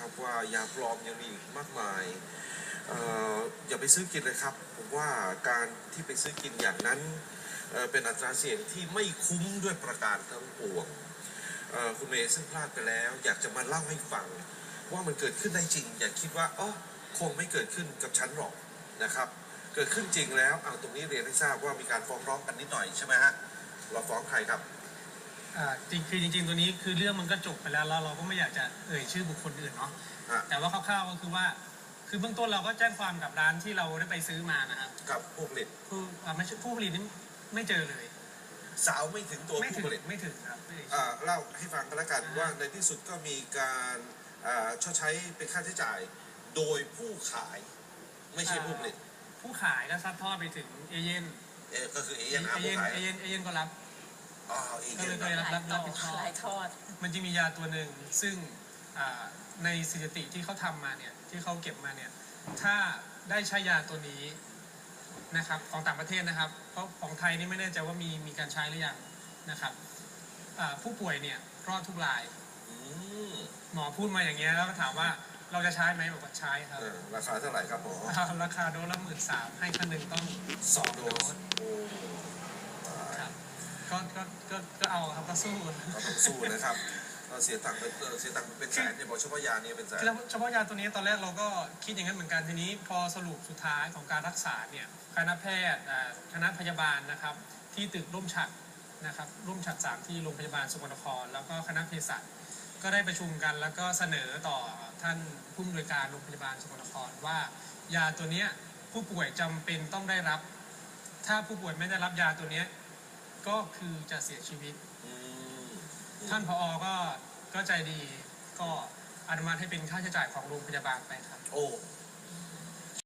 นะครับว่ายาปลอมยังมีอีกมากมายออย่าไปซื้อกินเลยครับ ผมว่าการที่ไปซื้อกินอย่างนั้นเป็นอัตราเสี่ยงที่ไม่คุ้มด้วยประการทั้งปวงคุณเมย์ซึ่งพลาดไปแล้ว อยากจะมาเล่าให้ฟัง ว่ามันเกิดขึ้นได้จริง อย่าคิดว่าอ๋อคงไม่เกิดขึ้นกับฉันหรอกนะครับ เกิดขึ้นจริงแล้วเอาตรงนี้เรียนให้ทราบว่ามีการฟ้องร้องกันนิดหน่อยใช่ไหมฮะเราฟ้องใครครับ อ่าจริงคือจริง ๆ ตัวนี้คือเรื่องมันก็จบไปแล้วแล้วเราก็ไม่อยากจะเอ่ยชื่อบุคคลอื่นเนาะฮะแต่ว่าคร่าวๆก็คือว่า คือเบื้องต้นเราก็แจ้งความกับร้านที่เราได้ไปซื้อมานะครับกับผู้ผลิตผู้อ่าไม่ใช่ผู้ผลิตนี่ไม่เจอเลย สาวไม่ถึงตัวไม่ถึผู้งผลิตไม่ถึงครับไม่ถึง อ่าเล่าให้ฟังกันแล้วกันอ่าว่าในที่สุดก็มีการอ่าชดใช้เป็นค่าใช้จ่าย โดยผู้ขายไม่ใช่ผู้ผลิตผู้ขายก็ซัดทอดไปถึงเอเย่นเออก็คือเอเอเย่นอาเย่ผู้นขายเอเย่นเอเย่นก็รับ อ๋อเอก็เย่เลนยก็เลยรับรับรับผิดชอบหลายทอด มันจะมียาตัวหนึ่งซึ่งอ่าในสถิติที่เขาทำมาเนี่ยที่เขาเก็บมาเนี่ยถ้าได้ใช้ยาตัวนี้นะครับของต่างประเทศนะครับ เพราะของไทยนี่ไม่แน่ใจว่ามีมีการใช้หรือยังนะครับอ่าผู้ป่วยเนี่ยรอดทุกราย อืมหมอพูดมาอย่างเงี้ยแล้วก็ถามว่าเราจะใช้ไหมบอกว่าใช้ครับ เออราคาเท่าไหร่ครับหมออ่าราคาโดสละหมื่นสามให้คันหนึ่งต้องสองโดสโอ้ตายครับ ก็ก็ก็ก็เอาครับก็สู้ก็ต้องสู้นะครับเราเสียตังค์ไปเออเสียตังค์เป็นแสนเนี่ยบอกเฉพาะยาเนี่ยเป็นแสนคือเฉพาะยาตัวนี้ตอนแรกเราก็คิดอย่างนั้นเหมือนกันทีนี้ พอสรุปสุดท้ายของการรักษาเนี่ยคณะแพทย์อ่าคณะพยาบาลนะครับ ที่ตึกร่มฉัดนะครับร่มฉัดสามที่โรงพยาบาลสกลนคร แล้วก็คณะเภสัชก็ได้ประชุมกันแล้วก็เสนอต่อท่านผู้อำนวยการโรงพยาบาลสกลนครว่ายาตัวเนี้ยผู้ป่วยจำเป็นต้องได้รับ ถ้าผู้ป่วยไม่ได้รับยาตัวเนี้ย ก็คือจะเสียชีวิต อืมท่านผอก็ก็ใจดีก็อนุมัติให้เป็นค่าใช้จ่ายของโรงพยาบาลไปครับ โอ้